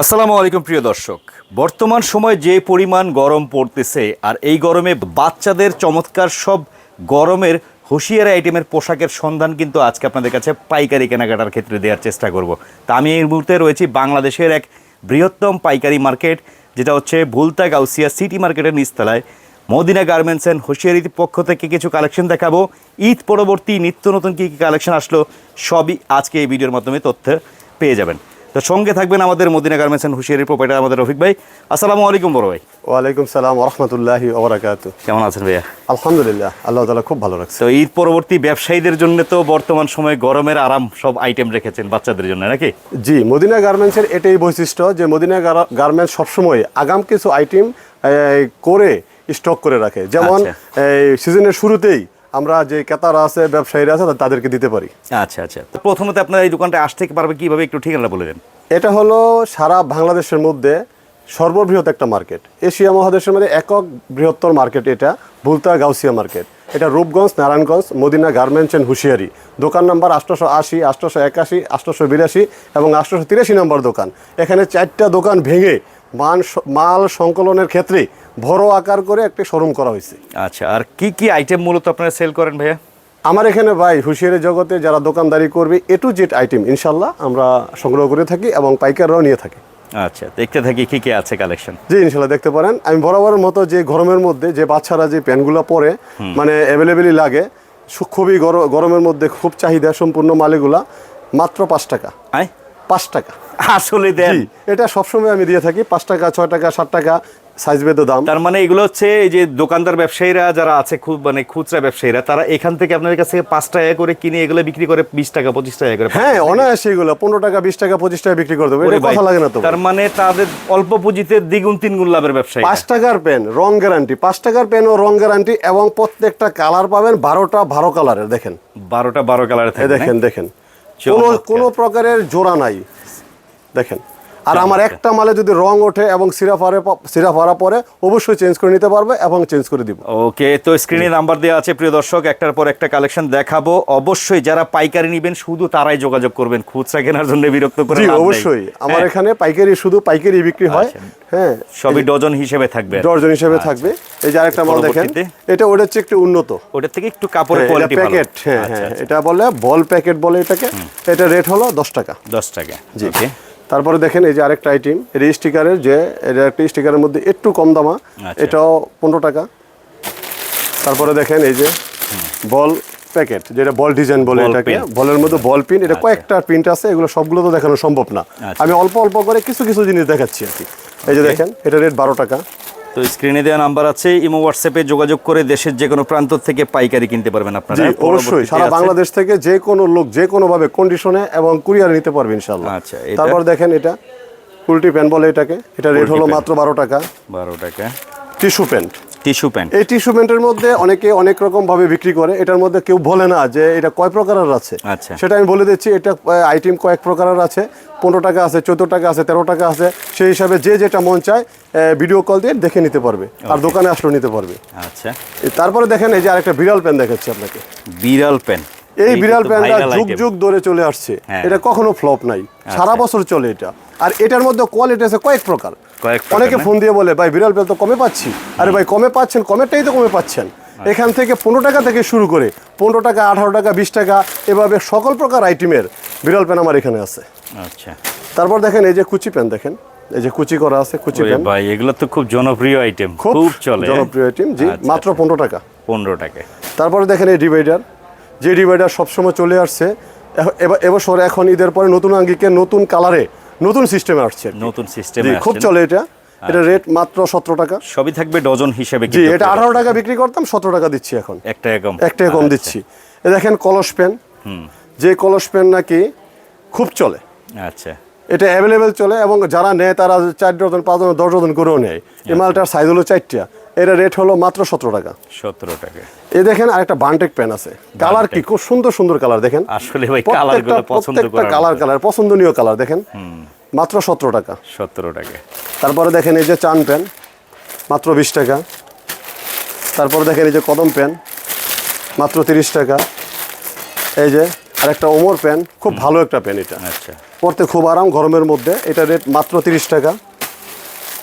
আসসালামু আলাইকুম, প্রিয় দর্শক। বর্তমান সময় যে পরিমাণ গরম পড়তেছে, আর এই গরমে বাচ্চাদের চমৎকার সব গরমের হুঁশিয়ারি আইটেমের পোশাকের সন্ধান কিন্তু আজকে আপনাদের কাছে পাইকারি কেনাকাটার ক্ষেত্রে দেওয়ার চেষ্টা করব। তা আমি এই মুহূর্তে রয়েছি বাংলাদেশের এক বৃহত্তম পাইকারি মার্কেট, যেটা হচ্ছে ভুলতা গাউসিয়া সিটি মার্কেটের নিচতলায়। মদিনা গার্মেন্টস অ্যান্ড হুঁশিয়ারির পক্ষ থেকে কিছু কালেকশন দেখাবো। ঈদ পরবর্তী নিত্য নতুন কী কী কালেকশন আসলো, সবই আজকে এই ভিডিওর মাধ্যমে তথ্য পেয়ে যাবেন। তো সঙ্গে থাকবেন আমাদের মদিনা গার্মেন্টস অ্যান্ড হুঁশিয়ারির প্রোপাইটার আমাদের রফিক ভাই। আসসালামু আলাইকুম বড় ভাই। ওয়ালাইকুম সালাম রহমতুল্লাহি ওবরাকাতু। কেমন আছেন ভাইয়া? আলহামদুলিল্লাহ আল্লাহ তালা খুব ভালো রাখছে। তো ঈদ পরবর্তী ব্যবসায়ীদের জন্য তো বর্তমান সময়ে গরমের আরাম সব আইটেম রেখেছেন বাচ্চাদের জন্য নাকি? জি মদিনা গার্মেন্টসের এটাই বৈশিষ্ট্য যে মদিনা গার্মেন্টস সবসময় আগাম কিছু আইটেম করে স্টক করে রাখে। যেমন আচ্ছা। এই সিজনের শুরুতেই আমরা যে ক্রেতারা আছে ব্যবসায়ীরা আছে তাদেরকে দিতে পারি। আচ্ছা আচ্ছা। তো প্রথমত আপনার এই দোকানটা আসতে পারবে কীভাবে একটু ঠিকানা বলে দেন। এটা হলো সারা বাংলাদেশের মধ্যে সর্ববৃহৎ একটা মার্কেট। এশিয়া মহাদেশের মধ্যে একক বৃহত্তর মার্কেট এটা, ভুলতা গাউসিয়া মার্কেট। এটা Rupganj, Narayanganj, Madina garments and hosiery. দোকান নাম্বার আটশোশো আশি আটশোশো একাশি আটশোশো বিরাশি এবং আটশোশো তিরাশি নম্বর দোকান। এখানে চারটা দোকান ভেঙে মান মাল সংকলনের ক্ষেত্রে বড় আকার করে একটি শোরুম করা হয়েছে। আচ্ছা আর কি কি আইটেম মূলত আপনারা সেল করেন ভাইয়া? আমার এখানে ভাই হুঁশিয়ারি জগতে যারা দোকানদারি করবে এ টু জেড আইটেম ইনশাল্লাহ আমরা সংগ্রহ করে থাকি এবং পাইকাররাও নিয়ে থাকি। আচ্ছা দেখতে থাকি কি কি আছে কালেকশন জি ইনশাল্লাহ দেখতে পারেন। আমি বরাবরের মতো যে গরমের মধ্যে যে বাচ্চারা যে প্যান্টগুলো পরে মানে অ্যাভেলেবেলই লাগে খুবই গর- গরমের মধ্যে খুব চাহিদা সম্পূর্ণ মালিগুলা মাত্র পাঁচ টাকা। পাঁচ টাকা। আসলে দেন। এটা সবসময় আমি দিয়ে থাকি পাঁচ টাকা ছয় টাকা সাত টাকা সাইজ বেঁধে দাম। তার মানে এগুলো হচ্ছে এই যে দোকানদার ব্যবসায়ীরা যারা আছে খুব মানে খুচরা ব্যবসায়ীরা তারা এখান থেকে আপনাদের কাছে পাঁচ টাকা করে কিনে এগুলো বিক্রি করে বিশ টাকা পঁচিশ টাকা করে হ্যাঁ অনায়াসে এগুলো পনেরো টাকা বিশ টাকা পঁচিশ টাকা বিক্রি করে দেবো। কথা লাগে না তো। তার মানে তাদের অল্প পুঁজিতে দ্বিগুণ তিনগুণ লাভের ব্যবসায়ী। পাঁচ টাকার পেন রং গ্যারান্টি। পাঁচ টাকার পেন ও রং গ্যারান্টি এবং প্রত্যেকটা কালার পাবেন বারোটা বারো কালারের দেখেন। বারোটা বারো কালারে এই দেখেন দেখেন। কোনো কোনো প্রকারের জোড়া নাই। দেখেন। আর আমার একটা মালে যদি রং ওঠে এবং সিরা ফারে সিরা ফারা পরে অবশ্যই চেঞ্জ করে নিতে পারবে এবং চেঞ্জ করে দিব। ওকে তো স্ক্রিনে নাম্বার দেওয়া আছে প্রিয় দর্শক একটার পর একটা কালেকশন দেখাবো। অবশ্যই যারা পাইকারি নেবেন শুধু তারাই যোগাযোগ করবেন। খুচরা কেনার জন্য বিরক্ত করে। অবশ্যই। আমার হ্যাঁ, এখানে পাইকারি শুধু পাইকারি বিক্রি হয়। আচ্ছা। হ্যাঁ সবই ডজন হিসেবে থাকবে। ডজন। হিসেবে থাকবে। এই যে আরেকটা মাল দেখেন এটা ওটা হচ্ছে একটু উন্নত। ওটার থেকে একটু কাপড়ের কোয়ালিটি ভালো। প্যাকেট হ্যাঁ আচ্ছা, হ্যাঁ আচ্ছা, এটা বলে বল প্যাকেট বলে এটাকে। এটা রেট হলো দশ টাকা। দশ টাকা। জি। ওকে। তারপরে দেখেন এই যে আরেকটা আইটেম এটা স্টিকারের যে এটা একটা স্টিকারের মধ্যে একটু কম দামা আচ্ছা। এটাও পনেরো টাকা। তারপরে দেখেন এই যে বল প্যাকেট যেটা বল ডিজাইন বলে এটাকে বলের মধ্যে বল পিন এটা কয়েকটা প্রিন্ট আছে এগুলো সবগুলো তো দেখানো সম্ভব না। আচ্ছা। আমি অল্প অল্প করে কিছু কিছু জিনিস দেখাচ্ছি আর কি। এই যে দেখেন এটা রেট বারো টাকা। তো স্ক্রিনে দেওয়া নাম্বার আছে ইমো হোয়াটসঅ্যাপে যোগাযোগ করে দেশের যে কোনো প্রান্ত থেকে পাইকারি কিনতে পারবেন আপনারা। অবশ্যই। সারা বাংলাদেশ থেকে যে কোনো লোক যে কোনো ভাবে কন্ডিশনে এবং কুরিয়ারে নিতে পারবে ইনশাল্লাহ আচ্ছা, এটা? তারপর দেখেন এটা ফুলটি প্যান্ট বলে এটাকে। এটা রেট হলো মাত্র বারো টাকা। বারো টাকা। Tissue pant tissue pant. এই টিস্যু প্যান্টের মধ্যে অনেকে অনেক রকম ভাবে বিক্রি করে। এটার মধ্যে কেউ বলে না যে এটা কয় প্রকারের আছে। আচ্ছা। সেটা আমি বলে দিচ্ছি এটা আইটেম কয়েক প্রকারের আছে। পনেরো টাকা আছে চোদ্দ টাকা আছে তেরো টাকা আছে। সেই হিসাবে যে যেটা মন চায় ভিডিও কল দিয়ে দেখে নিতে পারবে। আর দোকানে আসলেও নিতে পারবে। আচ্ছা। তারপরে দেখেন এই যে আরেকটা বিড়াল প্যান দেখাচ্ছি আপনাকে। বিড়াল প্যান্ট। এই বিড়াল প্যানটা যুগ যুগ ধরে চলে আসছে। হ্যাঁ। এটা কখনো ফ্লপ নাই। সারা বছর চলে এটা। আর এটার মধ্যে কোয়ালিটি আছে কয়েক প্রকার, অনেকে ফোন দিয়ে বলে ভাই বিড়াল প্যান তো কমে পাচ্ছি। আরে ভাই কমে পাচ্ছেন কমেরটাই তো কমে পাচ্ছেন। আচ্ছা। এখান থেকে পনেরো টাকা থেকে শুরু করে পনেরো টাকা আঠারো টাকা বিশ টাকা এভাবে সকল প্রকার আইটেমের বিড়াল প্যান আমার এখানে আছে। আচ্ছা। তারপর দেখেন এই যে কুচি প্যান দেখেন এই যে কুচি করা আছে কুচি প্যান ভাই এগুলো তো খুব জনপ্রিয় আইটেম খুব চলে। জনপ্রিয় আইটেম জি আচ্ছা, মাত্র পনেরো টাকা। পনেরো টাকা। তারপরে দেখেন এই ডিভাইডার। যে ডিভাইডার সবসময় চলে আসছে এবার এবছর এখন ঈদের পরে নতুন আঙ্গিকে নতুন কালারে নতুন সিস্টেমে আসছে নতুন সিস্টেমে খুব চলে এটা। এটা রেট মাত্র সতেরো টাকা। সবই থাকবে ডজন হিসেবে জি এটা আঠারো টাকা বিক্রি করতাম সতেরো টাকা দিচ্ছি এখন। একটা কম। এক টাকা কম দিচ্ছি। এ দেখেন কলস পেন যে কলস পেন নাকি খুব চলে। আচ্ছা। এটা অ্যাভেলেবেল চলে এবং যারা নেয় তারা চার ডজন পাঁচ ডজন দশ ডজন করেও নেয়। এই মালটার সাইজ হলো চারটা। এটা রেট হলো মাত্র সতেরো টাকা। সতেরো টাকা। এ দেখেন আর একটা বান্টেক পেন আছে কালার কি? খুব সুন্দর সুন্দর কালার দেখেন। আসলে ভাই কালারগুলো পছন্দ কালার কালার পছন্দনীয় কালার দেখেন। মাত্র সতেরো টাকা। সতেরো টাকা। তারপরে দেখেন এই যে চান প্যান মাত্র বিশ টাকা। তারপরে দেখেন এই যে কদম প্যান মাত্র তিরিশ টাকা। এই যে আর একটা ওমর প্যান খুব ভালো একটা প্যান এটা। আচ্ছা। পরতে খুব আরাম গরমের মধ্যে। এটা রেট মাত্র তিরিশ টাকা।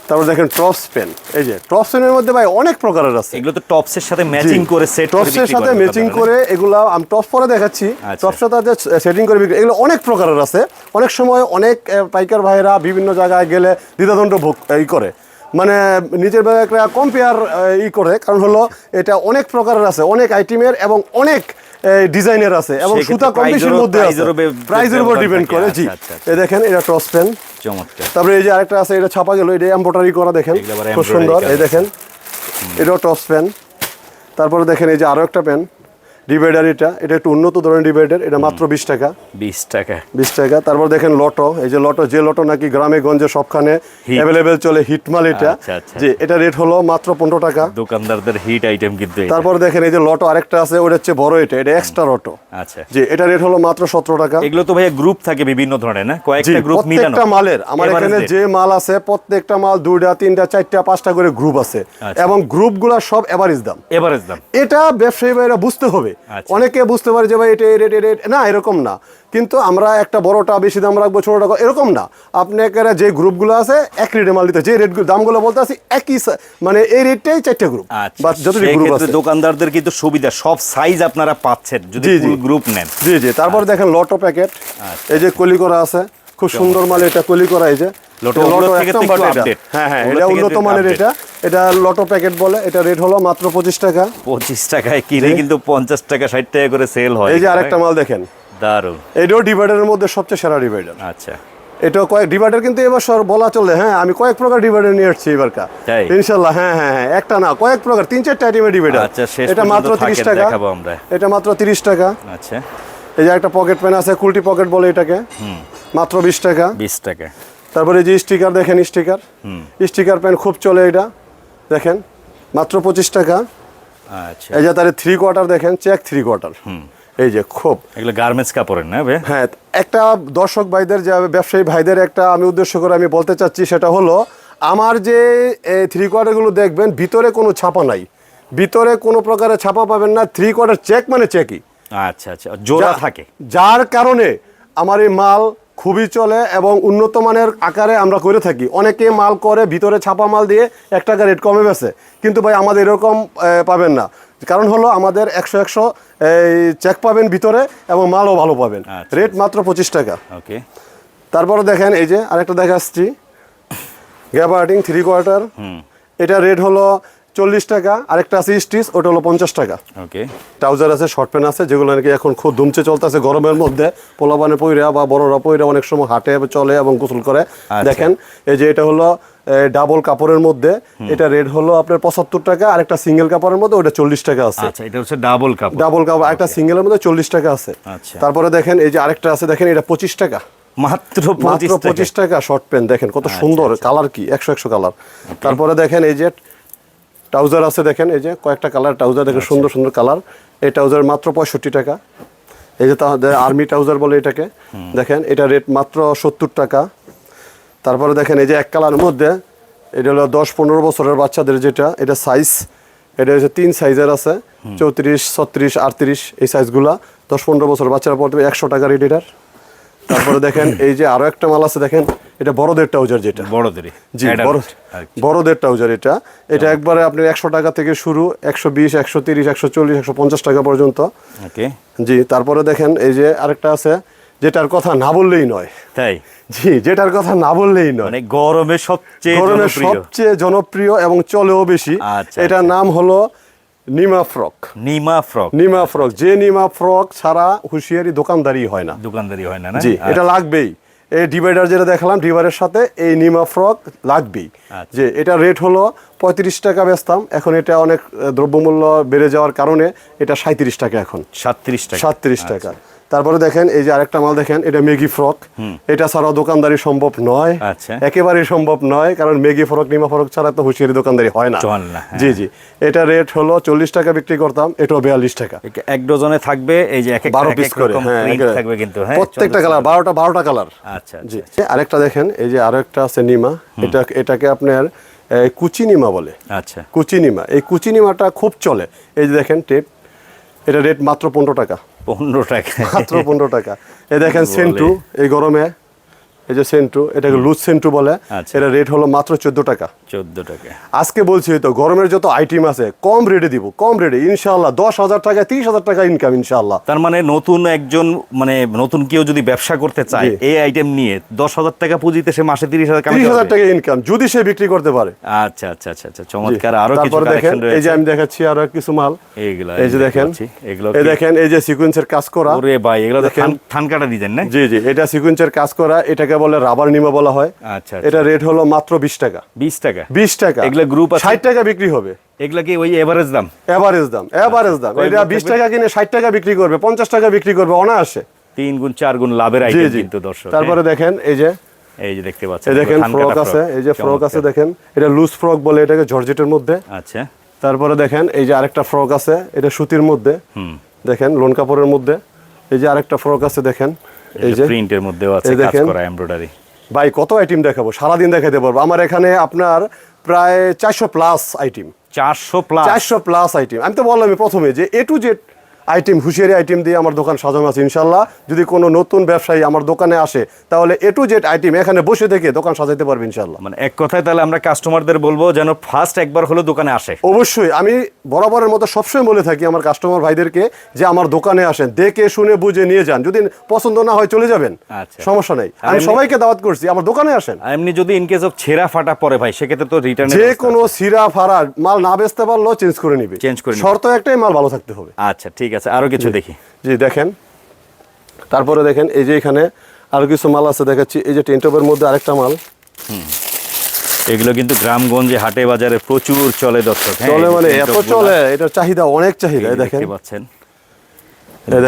তারপর দেখেন টপস পেন এই যে টপস পেনের মধ্যে ভাই অনেক প্রকারের আছে। এগুলো তো টপসের সাথে ম্যাচিং করে সেট টপসের সাথে ম্যাচিং করে এগুলো আমি টপস পরে দেখাচ্ছি। আচ্ছা। টপসের সাথে সেটিং করে বিক্রি এগুলো অনেক প্রকারের আছে। অনেক সময় অনেক পাইকার ভাইরা বিভিন্ন জায়গায় গেলে দ্বিধাদণ্ড ভোগ ই করে। মানে নিজের একটা কম্পেয়ার ই করে। কারণ হলো এটা অনেক প্রকারের আছে। অনেক আইটেমের এবং অনেক ডিজাইনের আছে এবং সুতা কম বেশির মধ্যে আছে। প্রাইজের উপর ডিপেন্ড করে। জি আচ্ছা, আচ্ছা, এই দেখেন এটা টস পেন। চমৎকার। তারপরে এই যে আরেকটা আছে এটা ছাপা গেল এটা এমব্রয়ডারি করা দেখেন খুব সুন্দর। এই দেখেন এটাও টস পেন। তারপরে দেখেন এই যে আরও একটা পেন। ডিভাইডার এটা এটা একটু উন্নত ধরনের ডিভাইডার এটা মাত্র বিশ টাকা। বিশ টাকা। বিশ টাকা। তারপর দেখেন লটো এই যে লটো যে লটো নাকি গ্রামে গঞ্জে সবখানে অ্যাভেলেবেল চলে হিটমাল এটা। আচ্ছা, আচ্ছা। যে এটা রেট হলো মাত্র পনেরো টাকা। দোকানদারদের হিট আইটেম কিন্তু তারপর দেখেন এই যে লটো আরেকটা আছে ওটা হচ্ছে বড় এটা এটা এক্সট্রা লটো আচ্ছা। যে এটা রেট হলো মাত্র সতেরো টাকা। এগুলো তো ভাইয়া গ্রুপ থাকে বিভিন্ন ধরনের না? কয়েকটা গ্রুপ মিলানো। প্রত্যেকটা মালের আমার এখানে যে মাল আছে প্রত্যেকটা মাল দুইটা তিনটা চারটা পাঁচটা করে গ্রুপ আছে। আচ্ছা। এবং গ্রুপগুলো সব এভারেজ দাম। এভারেজ দাম। এটা ব্যবসায়ী ভাইরা বুঝতে হবে। অনেকে বুঝতে পারে যে ভাই এটা রেট রেট। না এরকম না। কিন্তু আমরা একটা বড়টা বেশি দাম রাখব ছোটটা কম- এরকম না। আপনারা যে গ্রুপগুলো আছে এক রেটে মাল দিতে যে রেট দামগুলো বলতে আছি একই মানে এই রেটটাই চারটে গ্রুপ আচ্ছা। বা যতটি গ্রুপ আছে। দোকানদারদের কিন্তু সুবিধা সব সাইজ আপনারা পাচ্ছেন যদি গ্রুপ নেন। জি জি। তারপর দেখেন লটো প্যাকেট আচ্ছা। এই যে কলি করা আছে। খুব সুন্দর মাল এটা কলি করা এই যে। লটো, এটা ওগুলোর লটো থেকে এক তো নম্বর একটু এটা। update। হ্যাঁ হ্যাঁ এটা উন্নত মানের এটা। এটা লটো প্যাকেট বলে এটা রেট হলো মাত্র পঁচিশ টাকা। পঁচিশ টাকায় কিনে কিন্তু পঞ্চাশ টাকা ষাট টাকা করে সেল হয়। এই যে আরেকটা মাল দেখেন। দারুণ এটাও ডিভাইডারের মধ্যে সবচেয়ে সেরা ডিভাইডার আচ্ছা। এটা কয়েক ডিভাইডার কিন্তু এবার সর বলা চলে। হ্যাঁ আমি কয়েক প্রকার ডিভাইডার নিয়ে আসছি এবার কা। ইনশাল্লাহ হ্যাঁ হ্যাঁ হ্যাঁ একটা না কয়েক প্রকার তিন চারটা আইটেমের ডিভাইডার আচ্ছা, এটা মাত্র তিরিশ টাকা। এটা মাত্র তিরিশ টাকা। আচ্ছা। এই যে একটা পকেট পেন আছে কুলটি পকেট বলে এটাকে। মাত্র বিশ টাকা। বিশ টাকা। তারপরে এই যে স্টিকার দেখেন স্টিকার স্টিকার পেন খুব চলে এটা। দেখেন মাত্র পঁচিশ টাকা। আচ্ছা। এই যে তার থ্রি কোয়ার্টার দেখেন চেক থ্রি কোয়ার্টার এই যে খুব। এগুলো গার্মেন্টস কাপড়ের না হ্যাঁ একটা দর্শক ভাইদের যে ব্যবসায়ী ভাইদের একটা আমি উদ্দেশ্য করে আমি বলতে চাচ্ছি সেটা হলো আমার যে থ্রি কোয়ার্টারগুলো দেখবেন ভিতরে কোনো ছাপা নাই। ভিতরে কোনো প্রকারে ছাপা পাবেন না। থ্রি কোয়ার্টার চেক মানে চেকই আচ্ছা আচ্ছা। জোড়া থাকে? যার কারণে আমার এই মাল খুবই চলে এবং উন্নত মানের আকারে আমরা করে থাকি। অনেকে মাল করে ভিতরে ছাপা মাল দিয়ে এক টাকা রেট কমে বেছে। কিন্তু ভাই আমাদের এরকম পাবেন না। কারণ হলো আমাদের একশো একশো এই চেক পাবেন ভিতরে এবং মালও ভালো পাবেন। আচ্ছা, রেট মাত্র পঁচিশ টাকা। ওকে। তারপরে দেখেন এই যে আরেকটা দেখাচ্ছি। গ্যাবার্টিং থ্রি কোয়ার্টার এটা রেট হলো চল্লিশ টাকা আরেকটা আছে স্টিচ ওটা হলো পঞ্চাশ টাকা। ওকে ট্রাউজার আছে শর্ট প্যান্ট আছে যেগুলো নাকি এখন খুব ধুমচে চলতেছে গরমের মধ্যে। পোলাপানে পইরা বা বড়রা পইরা অনেক সময় হাঁটে চলে এবং গোসল করে। আচ্ছা। দেখেন এই যে এটা হলো ডাবল কাপড়ের মধ্যে। এটা রেট হলো আপনার পঁচাত্তর টাকা আর একটা সিঙ্গেল কাপড়ের মধ্যে ওটা চল্লিশ টাকা আছে। আচ্ছা এটা হচ্ছে ডাবল কাপড়। ডাবল কাপড় একটা সিঙ্গেলের মধ্যে চল্লিশ টাকা আছে। আচ্ছা। তারপরে দেখেন এই যে আরেকটা আছে দেখেন এটা পঁচিশ টাকা। মাত্র মাত্র পঁচিশ টাকা। পঁচিশ টাকা শর্ট প্যান্ট দেখেন কত সুন্দর কালার কি একশো একশো কালার তারপরে দেখেন এই যে ট্রাউজার আছে দেখেন এই যে কয়েকটা কালার ট্রাউজার দেখেন সুন্দর সুন্দর কালার। এই ট্রাউজার মাত্র পঁয়ষট্টি টাকা। এই যে তাদের আর্মি ট্রাউজার বলে এটাকে দেখেন এটা রেট মাত্র সত্তর টাকা। তারপরে দেখেন এই যে এক কালারের মধ্যে এটা হলো দশ পনেরো বছরের বাচ্চাদের যেটা এটা সাইজ এটা হচ্ছে তিন সাইজের আছে চৌত্রিশ ছত্রিশ আটত্রিশ এই সাইজগুলা দশ পনেরো বছর বাচ্চারা পড়তে একশো টাকা রেট এটার। তারপরে দেখেন এই যে আরও একটা মাল আছে দেখেন এটা বড়দের ট্রাউজার যেটা। বড়দের জি। বড়দের ট্রাউজার এটা। এটা একবারে আপনি একশো টাকা থেকে শুরু একশো বিশ একশো তিরিশ একশো চল্লিশ একশো পঞ্চাশ টাকা পর্যন্ত। জি তারপরে দেখেন এই যে আরেকটা আছে যেটার কথা না বললেই নয়। তাই? জি যেটার কথা না বললেই নয়। মানে গরমে সবচেয়ে জনপ্রিয়। সবচেয়ে জনপ্রিয় এবং চলেও বেশি। আচ্ছা, এটার নাম হলো নিমা ফ্রক। নিমা ফ্রক। নিমা ফ্রক। যে নিমা ফ্রক ছাড়া হুঁশিয়ারি দোকানদারি হয় না। দোকানদারি হয় না না? জি এটা লাগবেই। এই ডিভাইডার যেটা দেখালাম ডিভাইডের সাথে এই নিমা ফ্রক লাগবেই। আচ্ছা। যে এটা রেট হলো পঁয়ত্রিশ টাকা বেচতাম এখন এটা অনেক দ্রব্যমূল্য বেড়ে যাওয়ার কারণে এটা সাঁত্রিশ টাকা এখন। সাতত্রিশ টাকা। সাতত্রিশ টাকা। তারপরে দেখেন এই যে আরেকটা মাল দেখেন এটা মেগি ফ্রক এটা ছাড়াও দোকানদারি সম্ভব নয়। আচ্ছা। একেবারেই সম্ভব নয় কারণ মেগি ফ্রক নিমা ফ্রক ছাড়া তো হুঁশিয়ারি দোকানদারি হয় না। হ্যাঁ। জি জি। এটা রেট হলো চল্লিশ টাকা বিক্রি করতাম এটাও বিয়াল্লিশ টাকা। এক- ডজনে থাকবে এই যে বারো পিস করে হ্যাঁ থাকবে কিন্তু হ্যাঁ প্রত্যেকটা কালার বারোটা বারোটা কালার আচ্ছা জি। আচ্ছা। আরেকটা দেখেন এই যে আরও একটা আছে নিমা এটা এটাকে আপনার এই, কুচি নিমা বলে। আচ্ছা। কুচি নিমা এই কুচি নিমাটা খুব চলে। এই যে দেখেন টেপ। এটা রেট মাত্র পনেরো টাকা। পনেরো টাকা। মাত্র পনেরো টাকা। এ দেখেন সেন্টু এই গরমে এই যে সেন্টু এটাকে লুজ সেন্টু বলে আচ্ছা। এটা রেট হলো মাত্র চোদ্দ টাকা। চোদ্দ টাকা আজকে বলছি তো গরমের যত আইটেম আছে কম রেটে দিব কম রেটে ইনশাল্লাহ দশ হাজার টাকা তিরিশ হাজার টাকা ইনকাম ইনশাল্লাহ তার মানে নতুন একজন মানে নতুন কেউ যদি ব্যবসা করতে চায় এই আইটেম নিয়ে দশ হাজার টাকা পুঁজিতে সে মাসে তিরিশ হাজার তিরিশ হাজার টাকা ইনকাম যদি সে বিক্রি করতে পারে। আচ্ছা আচ্ছা আচ্ছা আচ্ছা চমৎকার। আরও কিছু তারপরে দেখেন এই যে আমি দেখাচ্ছি আরও কিছু মাল। এইগুলা এই যে দেখেন এগুলো এই দেখেন এই যে সিকুয়েন্সের কাজ করা। ওরে ভাই এগুলো দেখেন। থান- থান কাটা ডিজাইন না? জি জি এটা সিকুয়েন্সের কাজ করা এটাকে বলে রাবার নিমা বলা হয়। আচ্ছা এটা রেট হলো মাত্র বিশ টাকা। বিশ টাকা। বিশ টাকা। এগুলা আছে? ষাট টাকা বিক্রি হবে। এগুলা কি ওই এভারেজ দাম। এভারেজ দাম এভারেজ দাম। এটা লোক বিশ থাকবে? টাকা কিনে ষাট টাকা বিক্রি করবে পঞ্চাশ টাকা বিক্রি করবে অনায়াসে। তিন গুণ চার গুণ লাভের আইটেম কিন্তু দর্শক তারপরে দেখেন এই যে হ্যাঁ? এই যে দেখতে পাচ্ছেন দেখেন ফ্রক আছে এই যে ফ্রক। আছে দেখেন। এটা লুজ ফ্রক বলে এটাকে জর্জেটের মধ্যে। আচ্ছা। তারপরে দেখেন এই যে আরেকটা ফ্রক আছে এটা সুতির মধ্যে। দেখেন লোন কাপড়ের মধ্যে। এই যে আরেকটা ফ্রক আছে দেখেন। এই যে প্রিন্টের মধ্যেও আছে কাজ। করা এমব্রয়ডারি ভাই কত আইটেম দেখাবো? সারাদিন দেখাতে পারব। আমার এখানে আপনার প্রায় চারশো প্লাস আইটেম চারশো প্লাস চারশো প্লাস আইটেম আমি তো বললাম প্রথমে যে A to Z item hosiery item দিয়ে আমার দোকান সাজানো আছে ইনশাল্লাহ। যদি কোনো নতুন ব্যবসায়ী আমার দোকানে আসে তাহলে এ টু জেড আইটেম এখানে বসে থেকে দোকান সাজাতে পারবে ইনশাল্লাহ। মানে এক কথায় তাহলে আমরা কাস্টমারদের বলব যেন ফার্স্ট একবার হলো দোকানে আসে। অবশ্যই আমি বরাবরের মতো সবসময় বলে থাকি আমার কাস্টমার ভাইদেরকে যে আমার দোকানে আসেন দেখে শুনে বুঝে নিয়ে যান। যদি পছন্দ না হয় চলে যাবেন আচ্ছা। সমস্যা নেই। আমি সবাইকে দাওয়াত করছি আমার দোকানে আসেন। এমনি যদি ইন কেস অফ ছেঁড়া ফাটা পরে ভাই সেক্ষেত্রে তো রিটার্ন যে কোনো সিরা ফারা মাল না বেচতে পারলেও চেঞ্জ করে নিবে। চেঞ্জ করে শর্ত একটাই মাল ভালো থাকতে হবে। আচ্ছা ঠিক আছে। আরও কিছু দেখি। জি দেখেন। তারপরে দেখেন এই যে এখানে আরও কিছু মাল আছে দেখাচ্ছি। এই যে টেন্টপের মধ্যে আরেকটা মাল। এগুলো কিন্তু গ্রামগঞ্জে হাটে বাজারে প্রচুর চলে দর্শক। হ্যাঁ, চলে মানে এত চলে এটার চাহিদা অনেক চাহিদা দেখেন। পাচ্ছেন।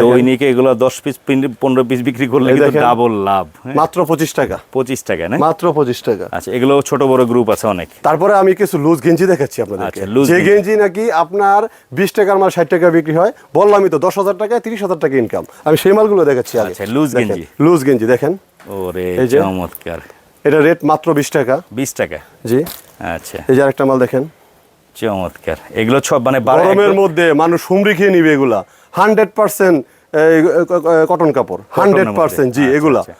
দৈনিকে এগুলো দশ পিস পনেরো পিস বিক্রি করলে কিন্তু ডাবল লাভ হ্যাঁ? মাত্র পঁচিশ টাকা। পঁচিশ টাকা না? মাত্র পঁচিশ টাকা। আচ্ছা এগুলো ছোট বড় গ্রুপ আছে অনেক। তারপরে আমি কিছু লুজ গেঞ্জি দেখাচ্ছি আপনাদেরকে। আচ্ছা, যে গেঞ্জি। নাকি আপনার বিশ টাকার মাল ষাট টাকা বিক্রি হয় বললামই তো দশ হাজার টাকায় তিরিশ হাজার টাকা ইনকাম আমি সেই মালগুলো দেখাচ্ছি আচ্ছা, দেখেন, গেঞ্জি। লুজ গেঞ্জি দেখেন। ওরে। চমৎকার। এটা রেট মাত্র বিশ টাকা। বিশ টাকা? জি। আচ্ছা। এই যে আরেকটা মাল দেখেন। চমৎকার। এগুলো সব মানে গরমের মধ্যে মানুষ হুমড়ি খেয়ে নিবে এগুলা। হান্ড্রেড পার্সেন্ট কটন কাপড়। হান্ড্রেড পার্সেন্ট জি আচ্ছা, এগুলা। আচ্ছা।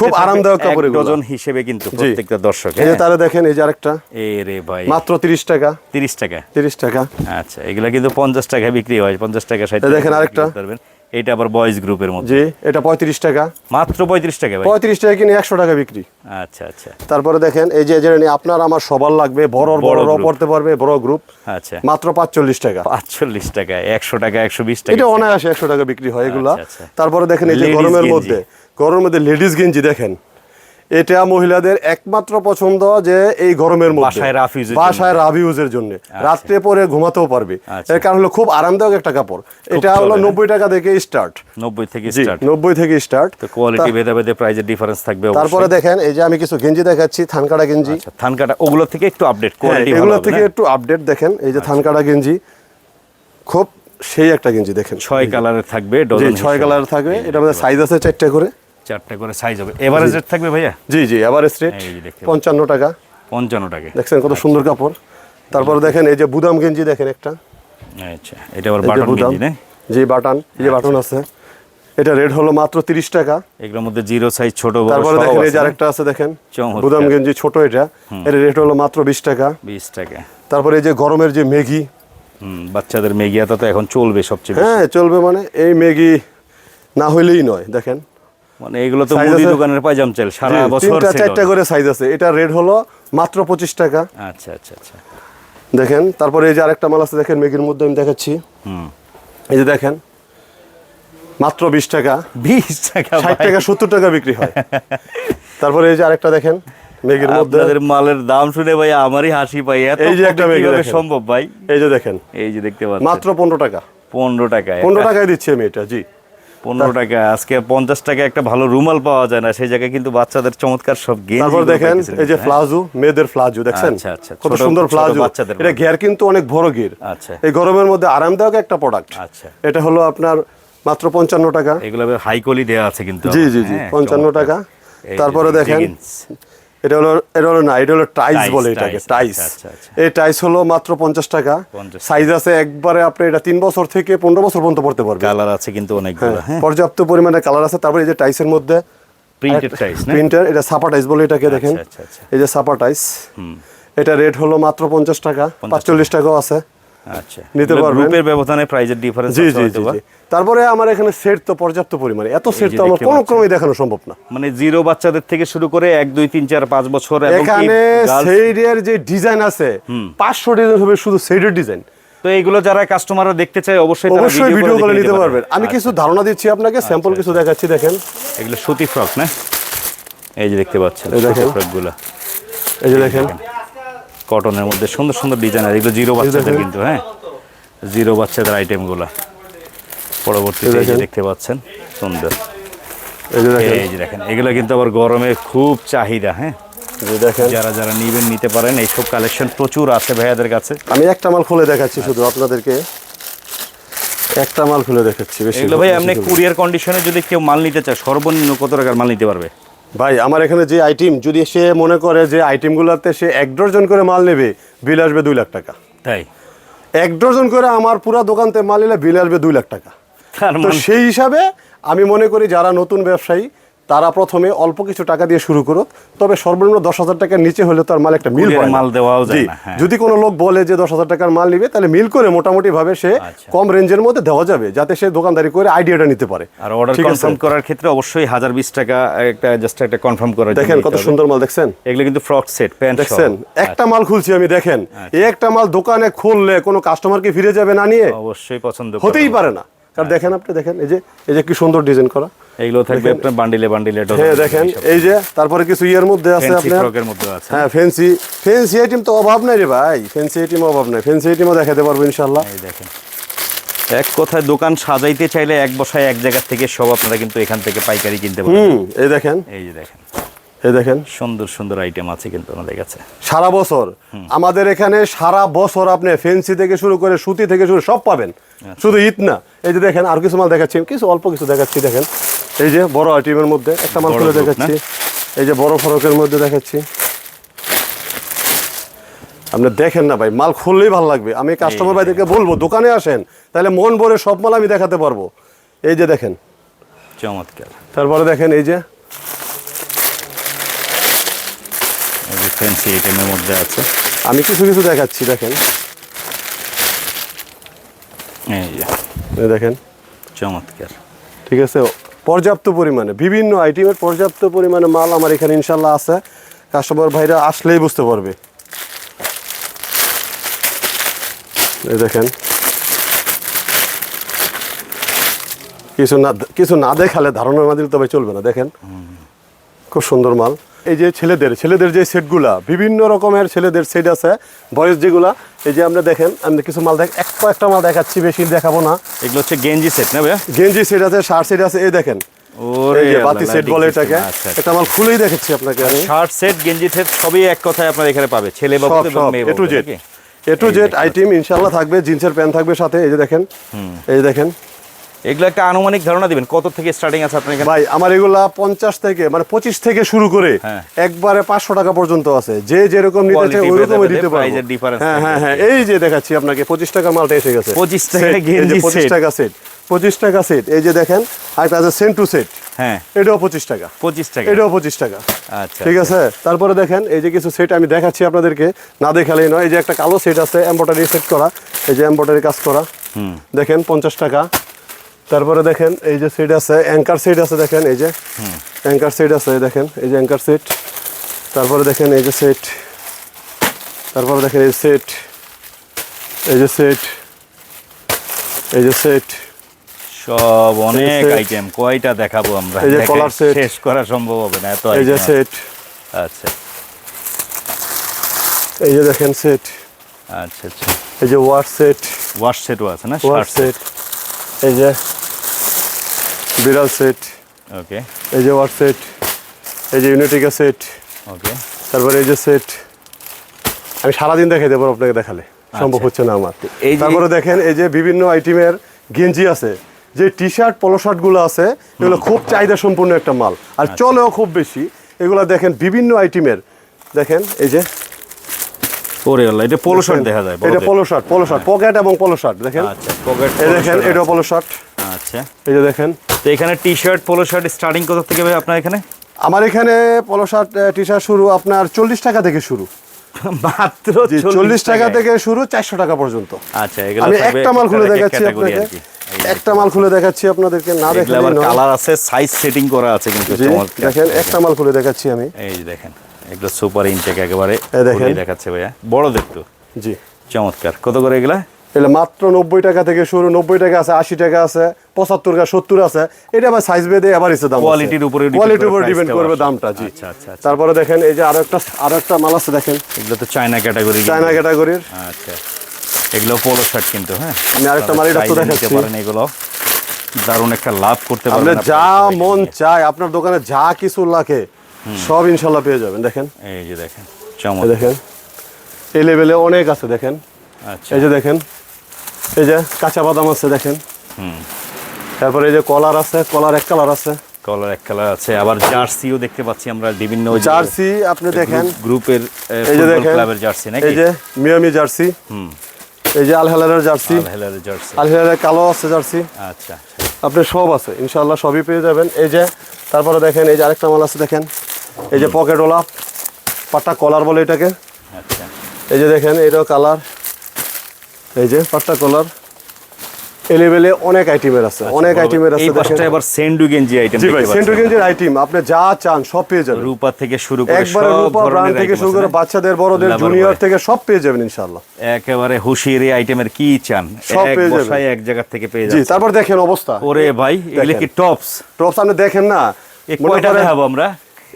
খুব আরামদায়ক কাপড় ডজন হিসেবে কিন্তু প্রত্যেকটা দর্শক এই যে হ্যাঁ? তারা দেখেন এই যে আরেকটা। এ রে ভাই। মাত্র তিরিশ টাকা। তিরিশ টাকা। তিরিশ টাকা। আচ্ছা এগুলা কিন্তু পঞ্চাশ টাকা বিক্রি হয় পঞ্চাশ টাকা ষাট এই দেখেন টাকা বিক্রি আরেকটা। এটা আবার বয়েজ গ্রুপের মধ্যে। জি এটা পঁয়ত্রিশ টাকা। মাত্র পঁয়ত্রিশ টাকা ভাই? পঁয়ত্রিশ টাকা কিনে একশো টাকা বিক্রি। আচ্ছা আচ্ছা। তারপরে দেখেন এই যে যে আপনার আমার সবার লাগবে বড় বড় পড়তে পারবে বড় গ্রুপ আচ্ছা। মাত্র পাঁচচল্লিশ টাকা। পাঁচচল্লিশ টাকা একশো টাকা একশো বিশ টাকা এটা অনায়াসে একশো টাকা বিক্রি হয় এগুলা। আচ্ছা, আচ্ছা। তারপরে দেখেন এই যে গরমের মধ্যে গরমের মধ্যে লেডিস গেঞ্জি দেখেন। এটা মহিলাদের একমাত্র পছন্দ যে এই গরমের মধ্যে। বাসায় রাফ ইউজের জন্য। রাত্রে পরে ঘুমাতেও পারবে। আচ্ছা। এর কারণ হলো খুব আরামদায়ক একটা কাপড়। এটা হলো নব্বই টাকা থেকে স্টার্ট নব্বই থেকে স্টার্ট নব্বই থেকে স্টার্ট কোয়ালিটি ভেদে ভেদে প্রাইজের ডিফারেন্স থাকবে তারপরে দেখেন এই যে আমি কিছু গেঞ্জি দেখাচ্ছি থানকাটা গেঞ্জি। আচ্ছা থানকাটা ওগুলো থেকে একটু আপডেট হ্যাঁ, কোয়ালিটি এগুলো থেকে একটু আপডেট দেখেন এই যে থানকাটা গেঞ্জি। খুব সেই একটা গেঞ্জি দেখেন। ছয় কালারের থাকবে ছয় কালারের থাকবে। এটা মধ্যে সাইজ আছে চারটে করে। চারটে করে সাইজ হবে। এভারেজ রেট থাকবে ভাইয়া? জি জি এভারেজ রেট পঞ্চান্ন টাকা। পঞ্চান্ন টাকা। দেখছেন কত সুন্দর কাপড়। তারপরে দেখেন এই যে বুদাম গেঞ্জি দেখেন একটা। আচ্ছা এটা আবার বাটন গেঞ্জি না? জি বাটন এই যে বাটন আছে। এটা রেট হলো মাত্র তিরিশ টাকা। এগুলোর মধ্যে জিরো সাইজ ছোট বড় তারপরে দেখেন এই যে আরেকটা আছে দেখেন। বুদাম গেঞ্জি ছোট এটা। এর রেট হলো মাত্র বিশ টাকা। বিশ টাকা। তারপরে এই যে গরমের যে হুম বাচ্চাদের মেগিয়াটা তো এখন চলবে সবচেয়ে। হ্যাঁ চলবে মানে এই ম্যাগি না হইলেই নয় দেখেন। মানে এগুলো তো মুদি দোকানের পাইজাম চাল সারা বছর তিনটা চারটা করে সাইজ আছে। এটা রেট হলো মাত্র পঁচিশ টাকা। আচ্ছা আচ্ছা আচ্ছা। দেখেন তারপরে এই যে আরেকটা মাল আছে দেখেন ম্যাগির মধ্যে আমি দেখাচ্ছি। এই যে দেখেন মাত্র বিশ টাকা। বিশ টাকা ষাট টাকা সত্তর টাকা বিক্রি হয়। তারপরে এই যে আরেকটা দেখেন ম্যাগির মধ্যে। আপনাদের মালের দাম শুনে ভাই আমারই হাসি পাই। এত এই যে একটা কমে মেঘ সম্ভব ভাই? এই যে দেখেন এই যে দেখতে পাচ্ছেন। মাত্র পনেরো টাকা। পনেরো টাকা পনেরো টাকায় দিচ্ছি আমি এটা জি। পনেরো টাকা আজকে পঞ্চাশ টাকা একটা ভালো রুমাল পাওয়া যায় না সেই জায়গায় কিন্তু বাচ্চাদের চমৎকার সব গেঞ্জি তারপর দেখেন এই যে ফ্লাজু মেয়েদের ফ্লাজু দেখছেন? আচ্ছা, আচ্ছা। কত সুন্দর ফ্লাজু বাচ্চাদের এটা ঘের কিন্তু অনেক বড় ঘের আচ্ছা। এই গরমের মধ্যে আরামদায়ক একটা প্রোডাক্ট আচ্ছা। এটা হলো আপনার মাত্র পঞ্চান্ন টাকা। এগুলো হাই কোয়ালিটি দেওয়া আছে কিন্তু জি জি জি হ্যাঁ, পঞ্চান্ন টাকা। তারপরে দেখেন। এটা হলো এটা হলো না এটা হলো টাইস বলে এটাকে টাইস আচ্ছা, আচ্ছা, আচ্ছা। এই টাইস হলো মাত্র পঞ্চাশ টাকা। সাইজ আছে একবারে আপনি এটা তিন বছর থেকে পনেরো বছর পর্যন্ত পড়তে পারবেন। কালার আছে কিন্তু অনেকগুলো হ্যাঁ পর্যাপ্ত পরিমাণে কালার আছে। তারপরে এই যে টাইসের মধ্যে প্রিন্টেড টাইস প্রিন্টার এটা সাপা টাইস বলে এটাকে দেখেন। এই যে সাপা টাইস এটা রেট হলো মাত্র পঞ্চাশ টাকা। পাঁচচল্লিশ টাকাও আছে। আচ্ছা। নিতে পারবেন। গ্রুপের ব্যবধানে প্রাইজের ডিফারেন্স জি জি জি। তারপরে আমার এখানে সেট তো পর্যাপ্ত পরিমাণে। এত সেট তো আমার কোনো পাচ্ছেন। ক্রমে দেখানো সম্ভব না। মানে জিরো বাচ্চাদের থেকে শুরু করে এক দুই তিন চার পাঁচ বছর এখানে সেইডের যে ডিজাইন আছে পাঁচশো ডিজাইন হবে শুধু সেইডের ডিজাইন তো এইগুলো যারা কাস্টমাররা দেখতে চায় অবশ্যই অবশ্যই ভিডিও কলে নিতে পারবেন। আমি কিছু ধারণা দিচ্ছি আপনাকে স্যাম্পল কিছু দেখাচ্ছি দেখেন। এগুলো সুতি ফ্রক না? এই যে দেখতে পাচ্ছেন এই দেখেন। ফ্রকগুলো এই যে দেখেন। কটনের মধ্যে সুন্দর সুন্দর ডিজাইন আর এগুলো জিরো বাচ্চাদের কিন্তু হ্যাঁ? জিরো বাচ্চাদের আইটেমগুলো পরবর্তীতে। দেখতে পাচ্ছেন সুন্দর। এই যে দেখেন। এগুলো কিন্তু আবার গরমে খুব চাহিদা হ্যাঁ? যারা যারা নিবেন নিতে পারেন এইসব কালেকশন প্রচুর আছে ভাইয়াদের কাছে। আমি একটা মাল খুলে দেখাচ্ছি শুধু আপনাদেরকে। একটা মাল খুলে দেখাচ্ছি এগুলো ভাই আপনি। কুরিয়ার কন্ডিশনে যদি কেউ মাল নিতে চায় সর্বনিম্ন কত টাকার মাল নিতে পারবে? ভাই আমার এখানে যে আইটেম যদি সে মনে করে যে আইটেমগুলোতে সে এক ডজন করে মাল নেবে বিল আসবে দুই লাখ টাকা। তাই? এক ডজন করে আমার পুরো দোকানতে মাল নিলে বিল আসবে দুই লাখ টাকা। তো মানে সেই হিসাবে আমি মনে করি যারা নতুন ব্যবসায়ী তারা প্রথমে অল্প কিছু টাকা দিয়ে শুরু করুক তবে সর্বনিম্ন দশ হাজার টাকার নিচে হলে তার মাল একটা মিল। মাল দেওয়াও যায় হ্যাঁ। যদি কোনো লোক বলে যে দশ হাজার টাকার মাল নিবে তাহলে মিল করে মোটামুটি ভাবে সে আচ্ছা। কম রেঞ্জের মধ্যে দেওয়া যাবে যাতে সে দোকানদারি করে আইডিয়াটা নিতে পারে। আর অর্ডার কনফার্ম করার ক্ষেত্রে অবশ্যই হাজার বিশ টাকা একটা জাস্ট একটা কনফার্ম জন্য দেখেন কত সুন্দর মাল দেখছেন? এগুলো কিন্তু ফ্রক সেট প্যান্ট দেখছেন? একটা মাল খুলছি আমি দেখেন। এই একটা মাল দোকানে খুললে কোনো কাস্টমার কি ফিরে যাবে না নিয়ে? অবশ্যই পছন্দ হতেই পারে না। কারণ দেখেন আপনি দেখেন এই যে এই যে কি সুন্দর ডিজাইন করা। এগুলো থাকবে আপনার বান্ডিলে বান্ডিলে হ্যাঁ দেখেন এই যে তারপরে কিছু ইয়ের মধ্যে আছে আপনার। ফ্রকের মধ্যে আছে। হ্যাঁ ফ্যান্সি ফ্যান্সি আইটেম তো অভাব নাই রে ভাই। ফ্যান্সি আইটেম অভাব নাই। ফ্যান্সি আইটেমও দেখাতে পারব ইনশাল্লাহ এই দেখেন। এক কথায় দোকান সাজাইতে চাইলে এক বসায় এক জায়গা থেকে সব আপনারা কিন্তু এখান থেকে পাইকারি কিনতে পারবেন। হুম এই দেখেন। এই যে দেখেন। এই দেখেন। সুন্দর সুন্দর আইটেম আছে কিন্তু আমাদের কাছে। সারা বছর। আমাদের এখানে সারা বছর আপনি ফেন্সি থেকে শুরু করে সুতি থেকে শুরু সব পাবেন। শুধু ঈদ না। এই যে দেখেন আর কিছু মাল দেখাচ্ছি কিছু অল্প কিছু দেখাচ্ছি দেখেন। এই যে বড় আইটেমের মধ্যে একটা মাল খুলে না? দেখাচ্ছি। এই যে বড় ফরকের মধ্যে দেখাচ্ছি। আপনি দেখেন না ভাই মাল খুললেই ভালো লাগবে। আমি কাস্টমার ভাইদেরকে বলব দোকানে আসেন তাহলে মন ভরে সব মাল আমি দেখাতে পারব। এই যে দেখেন। চমৎকার। তারপরে দেখেন এই যে এই যে ফ্যান্সি আইটেমের মধ্যে আছে। আমি কিছু কিছু দেখাচ্ছি দেখেন। এই যে দেখেন। চমৎকার। ঠিক আছে? পর্যাপ্ত পরিমাণে বিভিন্ন আইটেমের পর্যাপ্ত পরিমাণে মাল আমার এখানে ইনশাল্লাহ আছে। কাস্টমার ভাইরা আসলেই বুঝতে পারবে। এই দেখেন। কিছু না কিছু না দেখালে ধারণা না দিলে তবে চলবে না দেখেন। খুব সুন্দর মাল। এই যে ছেলেদের ছেলেদের যে সেটগুলা বিভিন্ন রকমের ছেলেদের সেট আছে বয়স যেগুলা এই যে আমরা দেখেন আমি কিছু মাল দেখ এক কয়েকটা মাল দেখাচ্ছি বেশি দেখাবো না। এগুলো হচ্ছে গেঞ্জি সেট না গেঞ্জি সেট আছে শার্ট সেট আছে এই দেখেন। বাতি সেট বলে এটাকে। আচ্ছা, এটা মাল খুলেই দেখাচ্ছি আপনাকে আমি। শার্ট সেট গেঞ্জি সেট সবই এক কথায় আপনার এখানে পাবে ছেলে বাবু সব এবং মেয়ে A to Babu Z A to Z item থাকবে জিন্সের প্যান্ট থাকবে সাথে এই যে দেখেন এই যে দেখেন। এগুলো একটা আনুমানিক ধারণা দিবেন কত থেকে স্টার্টিং আছে আপনার ভাই আমার এগুলা পঞ্চাশ থেকে মানে পঁচিশ থেকে শুরু করে হ্যাঁ। একবারে পাঁচশো টাকা পর্যন্ত আছে। যে যেরকম নিতে দিতে পারব। হ্যাঁ হ্যাঁ হ্যাঁ এই যে দেখাচ্ছি আপনাকে পঁচিশ টাকার মালটা এসে গেছে। 25 টাকা পঁচিশ টাকা সেট পঁচিশ টাকা সেট এই যে দেখেন আরেকটা আছে সেন্ট টু সেট হ্যাঁ। এটাও পঁচিশ টাকা। পঁচিশ টাকা। এটাও পঁচিশ টাকা। আচ্ছা ঠিক আছে? তারপরে দেখেন এই যে কিছু সেট আমি দেখাচ্ছি আপনাদেরকে। না দেখালেই নয় এই যে একটা কালো সেট আছে এম্বয়ডারি সেট করা এই যে এম্বয়ডারি কাজ করা। দেখেন পঞ্চাশ টাকা। তারপরে দেখেন এই যে সেট আছে অ্যাঙ্কার সেট আছে দেখেন এই যে অ্যাঙ্কার সেট আছে দেখেন এই যে অ্যাঙ্কার সেট তারপরে দেখেন এই যে সেট তারপরে দেখেন এই সেট এই যে সেট এই যে সেট সব অনেক আইটেম কয়টা দেখাবো আমরা এই যে collar set। শেষ করা সম্ভব হবে না এত এই যে সেট আচ্ছা এই যে দেখেন সেট আচ্ছা আচ্ছা এই যে ওয়ার সেট ওয়াশ সেটও আছে না সেট সেট এই যে বিড়াল সেট ওকে এই যে ওয়ার সেট এই যে ইউনিটিকা সেট ওকে তারপরে এই যে সেট আমি সারাদিন দেখাই দেবো আপনাকে দেখালে সম্ভব হচ্ছে না আমার। তারপরে দেখেন এই যে বিভিন্ন আইটেমের গেঞ্জি আছে যে টি শার্ট পলো শার্টগুলো আছে এগুলো খুব চাহিদা সম্পূর্ণ একটা মাল। আর চলেও খুব বেশি। এগুলো দেখেন বিভিন্ন আইটেমের দেখেন এই যে ওরে আল্লাহ এটা পোলো শার্ট দেখা যায় এটা polo shirt polo shirt pocket এবং পোলো শার্ট দেখেন? আচ্ছা পকেট এই দেখেন এটাও পোলো শার্ট আচ্ছা। এই যে দেখেন। তো এখানে T shirt polo shirt starting কত থেকে ভাই আপনার এখানে? আমার এখানে পোলো শার্ট টি শার্ট শুরু আপনার চল্লিশ টাকা থেকে শুরু। মাত্র চল্লিশ টাকা থেকে শুরু চারশো টাকা পর্যন্ত। আচ্ছা আমি একটা মাল খুলে দেখাচ্ছি আপনাকে। একটা মাল খুলে দেখাচ্ছি আপনাদেরকে না দেখলে কালার আছে সাইজ সেটিং করা আছে কিন্তু দেখেন একটা মাল খুলে দেখাচ্ছি আমি। এই যে দেখেন। এগুলো সুপার ইনটেক একেবারে দেখেন। দেখাচ্ছে ভাইয়া। বড় দেখতো। জি। চমৎকার। কত করে এগুলা? এগুলো মাত্র নব্বই টাকা থেকে শুরু নব্বই টাকা আছে আশি টাকা আছে পঁচাত্তর টাকা সত্তর আছে। এটা আবার সাইজ বেঁধে আবার এসে দাম Quality-র উপরে কোয়ালিটির উপর ডিপেন্ড করবে দামটা জি। আচ্ছা, আচ্ছা, আচ্ছা। তারপরে দেখেন এই যে আরও একটা আরও একটা মাল আছে দেখেন। এগুলো তো চায়না ক্যাটাগরি চায়না ক্যাটাগরির আচ্ছা। এগুলো পোলো শার্ট কিন্তু হ্যাঁ? আমি আরেকটা মাল এটা তো দেখাচ্ছি। পারেন এগুলো। দারুণ একটা লাভ করতে আপনি পারবেন যা মন চায় আপনার দোকানে যা কিছু লাগে সব ইনশাল্লাহ পেয়ে যাবেন দেখেন। এই যে দেখেন চমৎকার। দেখেন এই লেভেলে অনেক আছে দেখেন। আচ্ছা। এই যে দেখেন এই যে কাঁচা বাদাম আছে দেখেন। হুম। তারপরে এই যে কলার আছে কলার এক কালার আছে। কলার এক কালার আছে আবার জার্সিও দেখতে পাচ্ছি আমরা বিভিন্ন জার্সি আপনি দেখেন। গ্রুপের এই যে দেখেন ক্লাবের জার্সি নাকি? এই যে মিয়ামি জার্সি। হুম। এই যে আল হেলারের জার্সি। আল হেলারের জার্সি। আল হেলারের কালো আছে জার্সি। আচ্ছা। আপনি সব আছে ইনশাল্লাহ সবই পেয়ে যাবেন। এই যে তারপরে দেখেন এই যে আরেকটা মাল আছে দেখেন। এই যে পকেট ওলা পাট্টা কলার বলে এটাকে। আচ্ছা। এই যে দেখেন এটাও কালার এই যে পাট্টা কলার এই লেভেলে অনেক আইটেমের আছে অনেক আইটেমের আছে আচ্ছা, দেখেন। এবার সেন্ডু গেঞ্জি আইটেম দেখতে সেন্ট্রো পাচ্ছি গেঞ্জের আইটেম আপনি যা চান সব পেয়ে যাবেন। রূপা থেকে শুরু করে একবারে রূপা ব্র্যান্ড থেকে শুরু করে বাচ্চাদের বড়দের জুনিয়র থেকে সব পেয়ে যাবেন ইনশাল্লাহ একেবারে হুশিয়ারি আইটেমের কি চান? সব এক পেয়ে যাবেন। বসায় এক জায়গা থেকে পেয়ে জি তারপর দেখেন অবস্থা। ওরে ভাই এগুলো কি টপস টপস আপনি দেখেন না। কয়টা দেখাবো আমরা?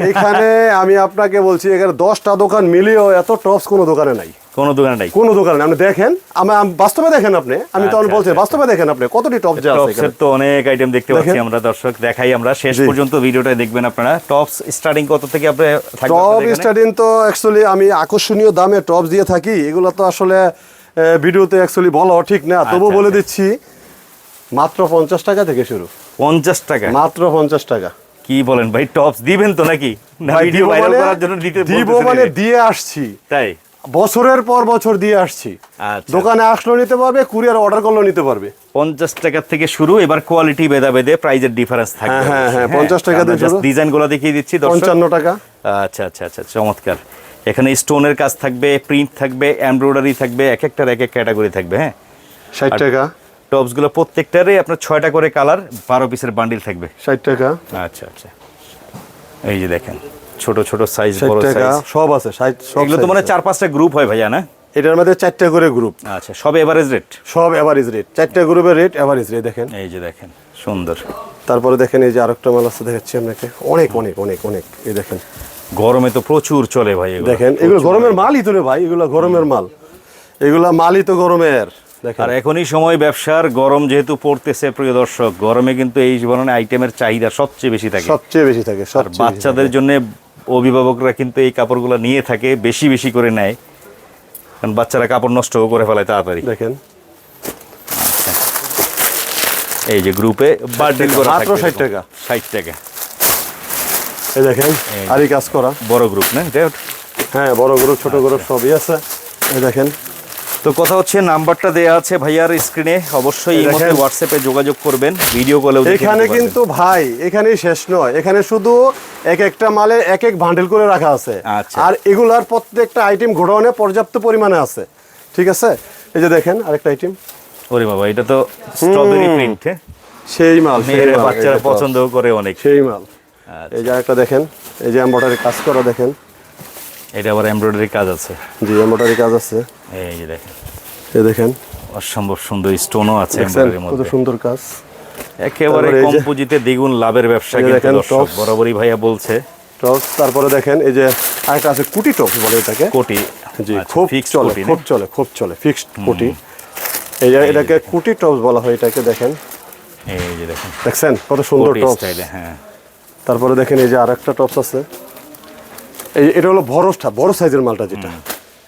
এখানে আমি আপনাকে বলছি এখানে দশটা দোকান মিলিয়েও এত টপস কোনো দোকানে নাই। কোনো দোকানে নাই। কোনো দোকানে আপনি দেখেন আমি বাস্তবে দেখেন আপনি। আমি তখন আচ্ছা, বলছি আচ্ছা, বাস্তবে দেখেন আপনি কতটি টপ যে আছে তো অনেক আইটেম দেখতে পাচ্ছি আমরা দর্শক দেখাই আমরা। শেষ পর্যন্ত ভিডিওটা দেখবেন আপনারা। টপস স্টার্টিং কত থেকে আপনি টপ? স্টাডিন তো অ্যাকচুয়ালি আমি আকর্ষণীয় দামে টপস দিয়ে থাকি। এগুলো তো আসলে ভিডিওতে অ্যাকচুয়ালি বলা ঠিক না। তবু আচ্ছা, বলে। দিচ্ছি মাত্র পঞ্চাশ টাকা থেকে শুরু। পঞ্চাশ টাকা? মাত্র পঞ্চাশ টাকা। কি বলেন ভাই টপস দিবেন তো নাকি? না ভিডিও ভাইরাল মানে- করার জন্য দিতে দিব মানে দিয়ে আসছি। তাই? বছরের পর বছর দিয়ে আসছি। আচ্ছা। দোকানে আসলো নিতে পারবে কুরিয়ার অর্ডার করল নিতে পারবে। পঞ্চাশ টাকা থেকে শুরু এবার কোয়ালিটি ভেদা ভেদে প্রাইজের ডিফারেন্স থাকবে। হ্যাঁ, হ্যাঁ, 50 টাকা। ডিজাইনগুলো দেখিয়ে দিচ্ছি দর্শক। পঞ্চান্ন টাকা। আচ্ছা আচ্ছা আচ্ছা চমৎকার। এখানে স্টোনের কাজ থাকবে প্রিন্ট থাকবে এমব্রয়ডারি থাকবে এক একটার এক এক ক্যাটাগরি থাকবে হ্যাঁ? ষাট টাকা। টপসগুলো প্রত্যেকটারই আপনার ছয়টা করে কালার বারো পিসের বান্ডিল থাকবে। ষাট টাকা। আচ্ছা আচ্ছা। এই যে দেখেন ছোট ছোট সাইজ বড় সাইজ সব আছে এগুলো তো মানে চার পাঁচটা গ্রুপ হয় ভাইয়া না? এটার মধ্যে চারটা করে গ্রুপ আচ্ছা সব এভারেজ রেট সব এভারেজ রেট চারটা গ্রুপের রেট এভারেজ রেট দেখেন। এই যে দেখেন সুন্দর। তারপরে দেখেন এই যে আরেকটা মাল আছে দেখাচ্ছি আপনাকে। অনেক অনেক অনেক অনেক এই দেখেন। গরমে তো প্রচুর চলে ভাই দেখেন এগুলো গরমের মালই তো রে ভাই এগুলো গরমের মাল। এগুলা মালই তো গরমের। আর এখনই সময় ব্যবসার গরম যেহেতু পড়তেছে প্রিয় দর্শক গরমে কিন্তু এই ধরনের আইটেমের চাহিদা সবচেয়ে বেশি থাকে। সবচেয়ে বেশি থাকে আর বাচ্চাদের জন্য অভিভাবকরা কিন্তু এই কাপড়গুলো নিয়ে থাকে বেশি বেশি করে নেয়। কারণ বাচ্চারা কাপড় নষ্ট করে ফেলায় তাড়াতাড়ি। দেখেন। এই যে গ্রুপে বার্থডে টাকা, করা মাত্র 60 টাকা। ষাট টাকা। এই দেখেন আরই কাজ করা। বড় গ্রুপ না? হ্যাঁ বড় গ্রুপ ছোট গ্রুপ আচ্ছা। সবই আছে। এই দেখেন তো কথা হচ্ছে নাম্বারটা দেয়া আছে ভাইয়ার স্ক্রিনে। অবশ্যই এই মতে হোয়াটসঅ্যাপে যোগাযোগ করবেন ভিডিও কলেও দেখে এখানে কিন্তু ভাই এখানেই শেষ নয়। এখানে শুধু এক একটা মালে এক এক বান্ডেল করে রাখা আছে। আচ্ছা। আর এগুলার প্রত্যেকটা আইটেম গোডাউনে পর্যাপ্ত পরিমাণে আছে। ঠিক আছে? এই যে দেখেন আরেকটা আইটেম ওরে বাবা এটা তো স্ট্রবেরি প্রিন্ট হ্যাঁ? সেই মাল বাচ্চারা পছন্দ করে অনেক। সেই মাল। আচ্ছা। এই যে আরেকটা দেখেন এই যে এম্বয়ডারি কাজ করা দেখেন। এটা আবার এমব্রয়ডারি কাজ আছে। জি এম্বয়ডারি কাজ আছে। এই যে দেখেন। এই দেখেন। অসম্ভব সুন্দর স্টোনও আছে কত সুন্দর কাজ। একেবারে পুঁজিতে দ্বিগুণ লাভের ব্যবসা কিন্তু দেখেন দর্শক বরাবরই ভাইয়া বলছে। টপস তারপরে দেখেন এই যে আরেকটা আছে কুটি টপস বলে এটাকে। কোটি। জি আচ্ছা, খুব চলে খুব চলে খুব চলে ফিক্সড কুটি। এই যে এটাকে কুটি টপস বলা হয় এটাকে দেখেন। এই যে দেখেন। দেখছেন? কত সুন্দর টপস হ্যাঁ। তারপরে দেখেন এই যে আরেকটা টপস আছে। এই এটা হলো বড়টা বড় সাইজের মালটা যেটা।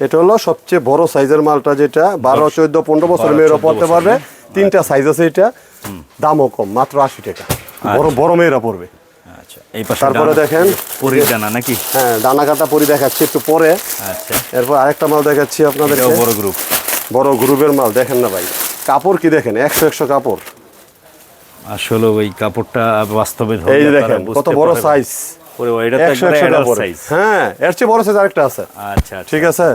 এটা হলো সবচেয়ে বড় সাইজের মালটা যেটা বারো চোদ্দ পনেরো বছর মেয়েরা পড়তে পারবে। তিনটা সাইজ আছে এটা। দামও কম মাত্র আশি টাকা। বড় বড় মেয়েরা পড়বে। আচ্ছা। আচ্ছা তারপরে দেখেন পরীর নাকি? হ্যাঁ দানা কাটা পরি দেখাচ্ছি একটু পরে। আচ্ছা। এরপর আরেকটা মাল দেখাচ্ছি আপনাদের বড় গ্রুপ বড় গ্রুপের মাল দেখেন না ভাই। কাপড় কি দেখেন? একশো একশো কাপড়। আসলে ওই কাপড়টা বাস্তবে এই দেখেন কত বড় সাইজ ওরে এটা তো একবারে। হ্যাঁ এর চেয়ে বড় সাইজ আরেকটা আছে। আচ্ছা আচ্ছা। ঠিক আছে?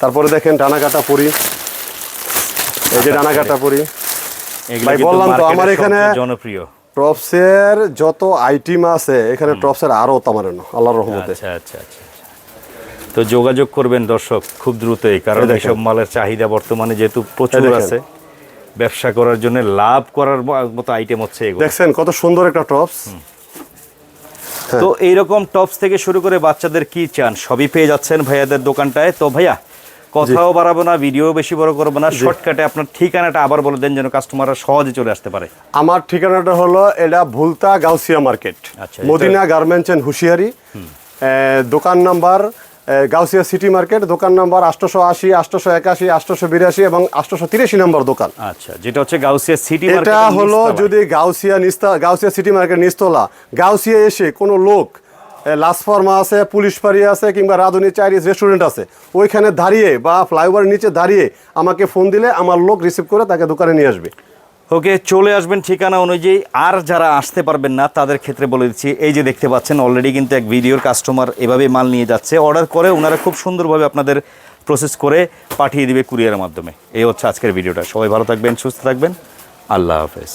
তারপরে দেখেন ডানা কাটা পরি। এই যে ডানা কাটা পরি। ভাই বললাম তো, আমার এখানে- জনপ্রিয়। টপসের যত আইটেম আছে এখানে টপসের আরও তামারানো আল্লাহর রহমতে। আচ্ছা আচ্ছা আচ্ছা আচ্ছা। তো যোগাযোগ করবেন দর্শক খুব দ্রুতই কারণ। এইসব মালের চাহিদা বর্তমানে যেহেতু প্রচুর আছে ব্যবসা করার জন্য লাভ করার মতো আইটেম হচ্ছে দেখছেন কত সুন্দর একটা টপস। তো এইরকম টপস থেকে শুরু করে বাচ্চাদের কি চান? সবই পেয়ে যাচ্ছেন ভাইয়াদের দোকানটায়। তো ভাইয়া কথাও বাড়াবো না ভিডিও বেশি বড় করব না। শর্টকাটে আপনার ঠিকানাটা আবার বলে দেন যেন কাস্টমাররা সহজে চলে আসতে পারে। আমার ঠিকানাটা হলো এটা ভুলতা গাউসিয়া মার্কেট আচ্ছা, মদিনা গার্মেন্টস এন্ড হুশিয়ারি দোকান নাম্বার গাউসিয়া সিটি মার্কেট দোকান নাম্বার আটশোশো আশি আটশোশো একাশি আটশোশো বিরাশি এবং আটশোশো তিরাশি নম্বর দোকান। আচ্ছা যেটা হচ্ছে গাউসিয়া সিটি এটা হলো যদি গাউসিয়া নিস্তা গাউসিয়া সিটি মার্কেট নিস্তলা গাউসিয়া এসে কোনো লোক লাসফার্মা আছে পুলিশ ফাঁড়ি আছে কিংবা রাধুনি চাইনিজ রেস্টুরেন্ট আছে ওইখানে দাঁড়িয়ে বা ফ্লাইওভারের নিচে দাঁড়িয়ে আমাকে ফোন দিলে আমার লোক রিসিভ করে তাকে দোকানে নিয়ে আসবে। ওকে, চলে আসবেন ঠিকানা অনুযায়ী। আর যারা আসতে পারবেন না, তাদের ক্ষেত্রে বলে দিচ্ছি, এই যে দেখতে পাচ্ছেন অলরেডি কিন্তু এক ভিডিওর কাস্টমার এভাবে মাল নিয়ে যাচ্ছে। অর্ডার করে ওনারা খুব সুন্দরভাবে আপনাদের প্রসেস করে পাঠিয়ে দিবে কুরিয়ারের মাধ্যমে। এই হচ্ছে আজকের ভিডিওটা। সবাই ভালো থাকবেন, সুস্থ থাকবেন। আল্লাহ হাফেজ।